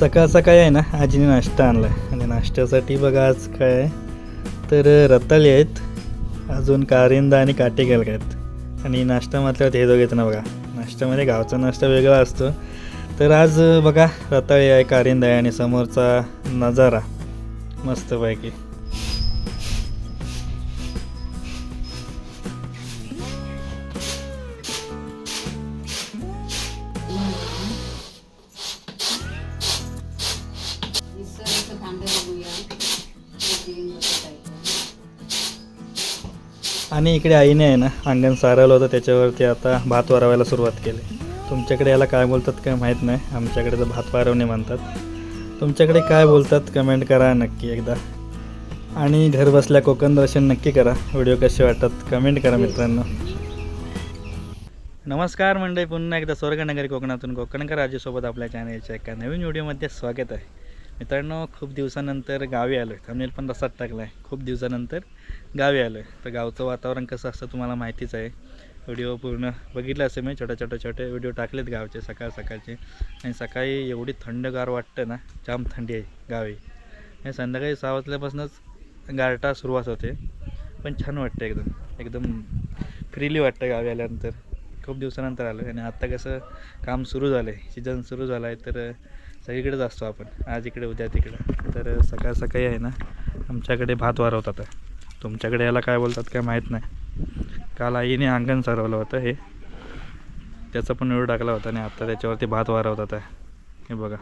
सकाळ सकाळी आहे ना आजीने नाश्ता आणला आहे आणि नाश्त्यासाठी बघा आज काय तर रताळी आहेत. अजून कारिंदा आणि काटे केलं आहेत आणि नाश्ता मात्र हे दोघे ना बघा. नाश्त्यामध्ये गावचा नाश्ता वेगळा असतो. तर आज बघा रताळी आहे कारिंदा आहे आणि समोरचा नजारा. मस्तपैकी. आणि इकडे आईने आहे ना अंगण सारवलं होतं त्याच्यावरती आता भात वारवायला सुरुवात केली. तुमच्याकडे याला काय बोलतात काय माहीत नाही आमच्याकडे तर भात वारवणे म्हणतात. तुमच्याकडे काय बोलतात कमेंट करा नक्की एकदा. आणि घर बसल्या कोकण दर्शन नक्की करा व्हिडिओ कसे वाटतात कमेंट करा मित्रांनो. नमस्कार मंडळी पुन्हा एकदा स्वर्गनगरी कोकणातून कोकणकर राजूसोबत आपल्या चॅनलच्या एका नवीन व्हिडिओमध्ये स्वागत आहे. मित्रांनो खूप दिवसानंतर गावी आलो आहे थंबनेल पण तसाच टाकला आहे खूप दिवसानंतर गावी आलो आहे तर गावचं वातावरण कसं असतं तुम्हाला माहितीच आहे. व्हिडिओ पूर्ण बघितलं असेल मी छोट्या छोट्या छोटे व्हिडिओ टाकलेत गावचे सकाळ सकाळचे. आणि सकाळी एवढी थंडगार वाटतं ना जाम थंडी आहे गावी. आणि संध्याकाळी सहा वाजल्यापासूनच गारटा सुरुवात होते. पण छान वाटतं एकदम. एकदम फ्रीली वाटतं गावी आल्यानंतर. खूप दिवसानंतर आलो आणि आत्ता कसं काम सुरू झालं आहे सीझन सुरू झाला आहे तर सगळीकडेच असतो आपण. आज इकडे उद्या तिकडे. तर सकाळ सकाळी आहे ना आमच्याकडे भात वारवतात. आहे तुमच्याकडे याला काय बोलतात काय माहीत नाही. काल आईने अंगण सरवलं होतं हे. त्याचा पण वेळ टाकला होता आणि आत्ता त्याच्यावरती भात वारवतात आहे. हे बघा.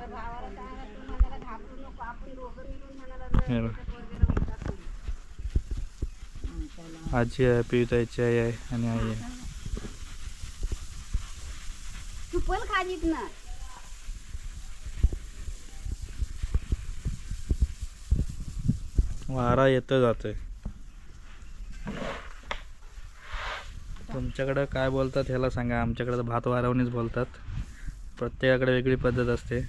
आजी आहे पियुताईची आई आहे आणि आई आहे तू पण खालीत ना वारा येतं जातोय. तुमच्याकडं काय बोलतात ह्याला सांगा. आमच्याकडे तर भात वारावणीच बोलतात. प्रत्येकाकडे वेगळी पद्धत असते.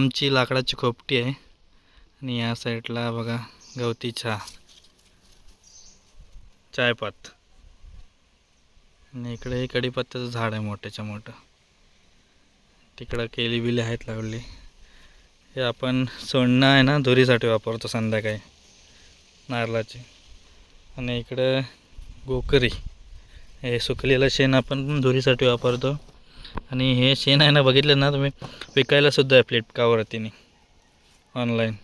आमची लाकडाची खोपटी आहे. आणि या साईडला बघा गवती चहा चायपात. आणि इकडे कडीपत्त्याचं झाड आहे मोठ्याच्या मोठं. तिकडं केली बिली आहेत लावली. हे आपण सोडणं आहे ना धुरीसाठी वापरतो संध्याकाळी नारळाची. आणि इकडं गोकरी. हे सुकलेलं शेण आपण धुरीसाठी वापरतो. आणि हे शेण आहे ना बघितलं ना तुम्ही? विकायला सुद्धा आहे फ्लिपकार्टवरतीने ऑनलाईन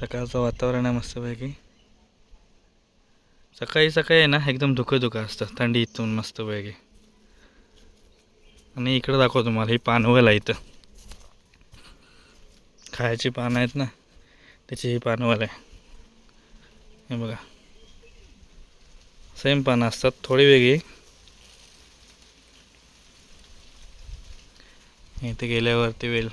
सकाळचं वातावरण आहे मस्तपैकी. सकाळी सकाळी आहे ना एकदम धुकं धुकं असतं थंडी इथून मस्तपैकी. आणि इकडं दाखव तुम्हाला ही पानवल आहे इथं. खायची पानं आहेत ना त्याची ही पानवल आहे हे बघा. सेम पानं असतात थोडी वेगळी. इथे गेल्यावरती वेल.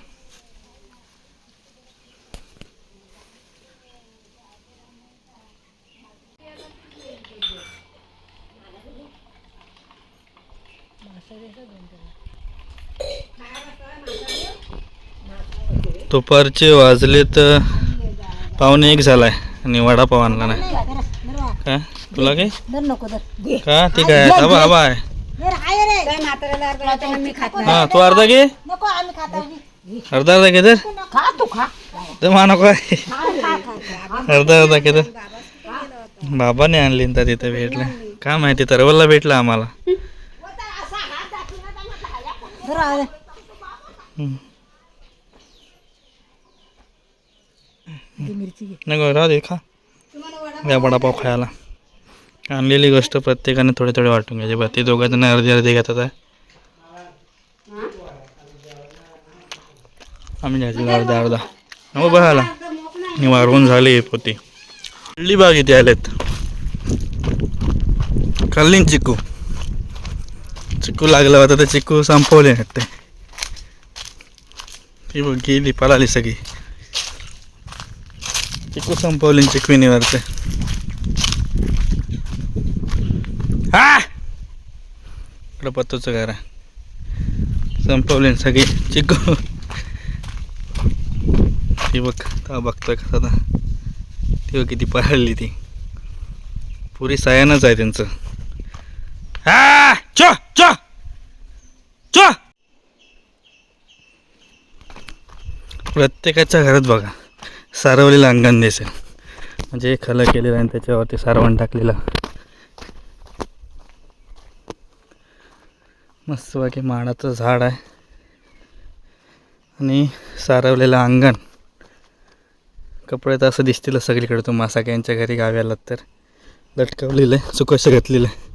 दुपारचे वाजले तर पावणे एक झालाय आणि वडापाव आणला नाही. का? तुला काय? का? ठीक आहे. हा तू अर्धा घे. नको आम्ही खाता. अर्धा अर्धा तर खा तू खा. तर मा नको. आहे अर्धा अर्धा तर बाबाने आणली ना तिथे भेटलं काय माहिती तरवलला भेटला आम्हाला. ती नको राहू दे खा. या वडापाव खायला. आणलेली गोष्ट प्रत्येकाने थोडे थोडे वाटून घ्यायचे. बरं ते दोघं जण अर्धी अर्धी घेतात आहे आम्ही घ्यायची अर्धा अर्धा हो बघायला. आणि वारवून झाले पोती. हल्ली बाग इथे आलेत. खाल्ली चिकू. चिकू लागला होता तर चिकू संपवले ते. ती बघ गेली पळाली सगळी. चिकू संपवली ना चिकविनी वरते हा! इकडं घर आहे. सगळी चिकू. ती बघ का बघतोय कसं आता? ती बघ किती पळाली ती. पुरी सयानच आहे त्यांचं. हा चो चो चो. प्रत्येकाच्या घरात बघा सारवलेलं अंगण दिसेल. म्हणजे खलं केलेलं आणि त्याच्यावरती सारवण टाकलेलं. मस्त बाकी माडाचं झाड आहे. आणि सारवलेलं अंगण. कपडे तर असं दिसतील सगळीकडे. तो मासाक्यांच्या घरी गावी आलात तर. लटकवलेलं आहे सुकसं घातलेलं आहे.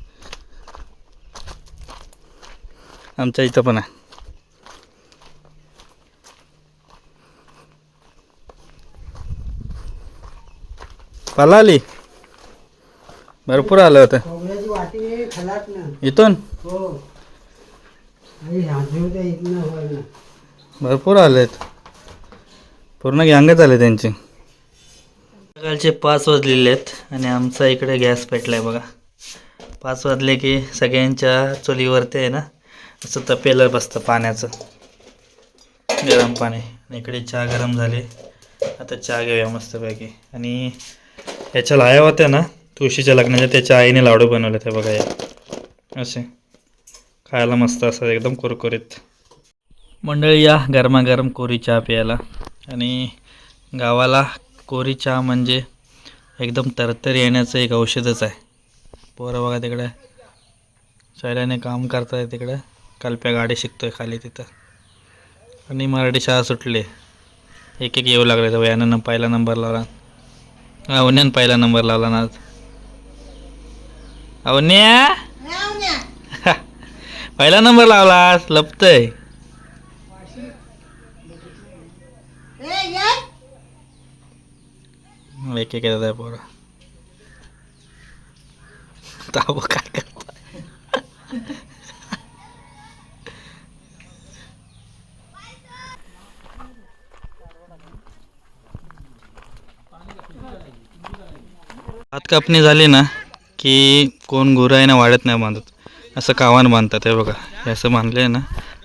आमच्या इथं पण आहे. पलाली. भरपूर आलं होतं. इथून? हो. भरपूर आलेत. पूर्ण गँगच आले त्यांची. सकाळचे पाच वाजलेले आहेत आणि आमचा इकडे गॅस पेटला आहे बघा. पाच वाजले की सगळ्यांच्या चुलीवरती आहे ना असं तपेलं बसतं पाण्याचं. गरम पाणी. आणि इकडे चहा गरम झाले. आता चहा घेऊया मस्तपैकी. आणि याच्या लाया होत्या ना तुळशीच्या लग्नाच्या त्याच्या आईने लाडू बनवले ते बघा या. असे. खायला मस्त असं एकदम कुरकुरीत. मंडळी या गरमागरम कोरी चहा प्यायला. आणि गावाला कोरी चहा म्हणजे एकदम तरतरी येण्याचं एक औषधच आहे. पोरं बघा तिकडे. शैल्याने काम करताय तिकडे. कल्प्या गाडी शिकतोय खाली तिथं. आणि मराठी शाळा सुटली. एक एक येऊ लागले तर यानं पहिला नंबर लावला. अवन्यानं पहिला नंबर लावला ना आज. अवन्या? पहिला नंबर लावला लपतय. एक एक येतात पोरं ताबो काय करता हात कापणी झाली ना की कोण गुराईनं वाढत नाही बांधत. असं कावान बांधतात हे बघा. हे असं बांधलं आहे ना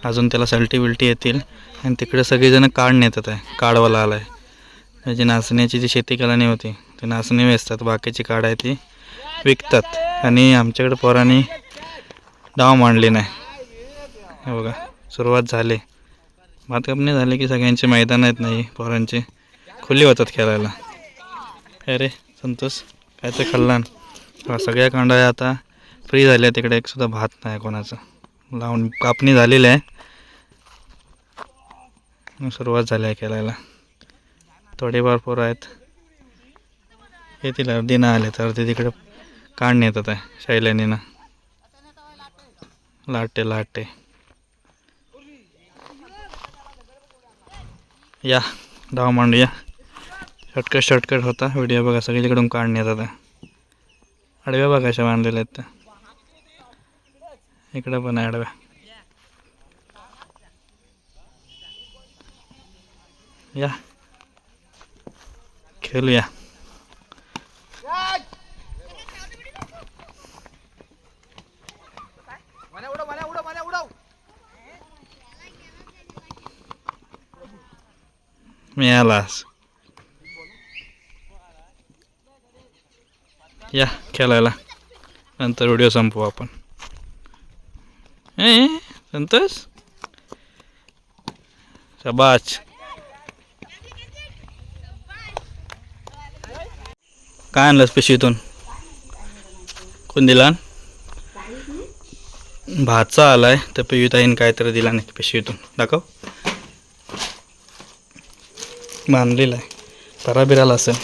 अजून त्याला सल्टी बिलटी येतील. आणि तिकडे सगळेजण काढ नेतात आहे काढवाला आला आहे म्हणजे नाचण्याची जी शेती कलानी होती ते नाचणे वेचतात बाकीची काढ आहे ती विकतात. आणि आमच्याकडे पोरांनी डाव मांडली नाही. बघा सुरुवात झाली. भात कापणी झाली की सगळ्यांचे मैदान आहेत नाही पोरांचे. खुली होतात खेळायला. अरे संतोष काय ते खाल्लान. सगळ्या कांडा आता फ्री झाल्या तिकडे एक सुद्धा भात नाही कोणाचं. लावून कापणी झालेली आहे. सुरुवात झाली आहे खेळायला. थोडेफार पोरं आहेत. येतील अर्धी ना आले तर अर्धी तिकडे काढणे येतात आहे शैल्यानीनं लाटे लाटे या डाव मांडूया शॉर्टकट शॉर्टकट होता. व्हिडिओ बघा सगळीकडून काढून येतात आडव्या बघा अशा बांधलेल्या आहेत त्या इकडं पण आहे आडव्या. या. खेळूया मिळालास या खेळायला नंतर व्हिडिओ संपवू आपण ए संतोष शबाच काय आणलंस पिशवीतून कोण दिला भाचा आलाय तर पियुताईन काहीतरी दिला नाही पिशवीतून दाखव. बांधलेला आहे. परा बिराला असेल.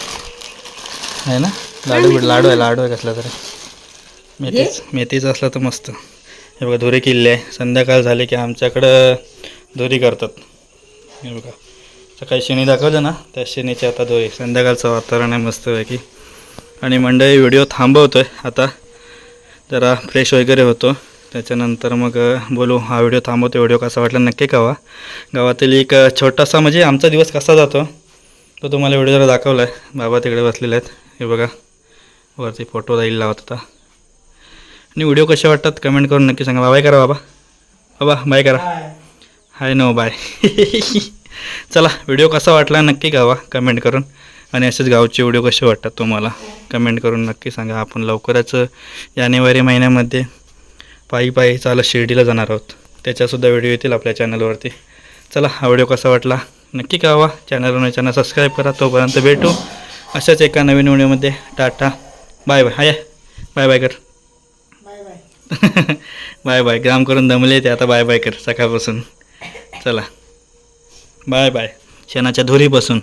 आहे ना? लाडू लाडू आहे लाडू आहे कसला तरी. मेथीच मेथीचा असला तर मस्त. हे बघा दोरी किल्ले आहे. संध्याकाळ झाली की आमच्याकडं दोरी करतात. हे बघा. सकाळी शनी दाखवलं ना त्या शनीची आता दोरी. संध्याकाळचं वातावरण आहे मस्तपैकी. आणि मंडळी व्हिडिओ थांबवतो आहे आता. जरा फ्रेश वगैरे होतो. त्याच्यानंतर मग बोलू हा व्हिडिओ थांबवतो व्हिडिओ कसा वाटला? नक्की कळवा. गावातील एक छोटासा म्हणजे आमचा दिवस कसा जातो तो तुम्हाला व्हिडिओ जरा दाखवला आहे बाबा तिकडे बसलेले आहेत. हे बघा. वरती फोटो जाईल लावत होता. आणि व्हिडिओ कसे वाटतात कमेंट करून नक्की सांगा. बाय करा बाबा. बाबा बाय करा. हाय नो बाय चला व्हिडिओ कसा वाटला नक्की कळवा. कमेंट करून. आणि असेच गावचे व्हिडिओ कसे वाटतात तुम्हाला? कमेंट करून नक्की सांगा. आपण लवकरच जानेवारी महिन्यामध्ये पायी पायी चालत शिर्डीला जाणार आहोत. त्याच्यासुद्धा व्हिडिओ येतील आपल्या चॅनलवरती. चला हा व्हिडिओ कसा वाटला? नक्की कळवा. चॅनलवर चॅनल सबस्क्राईब करा. तोपर्यंत भेटू अशाच एका नवीन व्हिडिओमध्ये. Tata. Bye bye. Hi. Bye bye कर. Bye bye bye bye. ग्राम करून दमले ते आता बाय बाय कर सकाळपासून. चला. Bye bye. शेणाच्या धुरीपासून.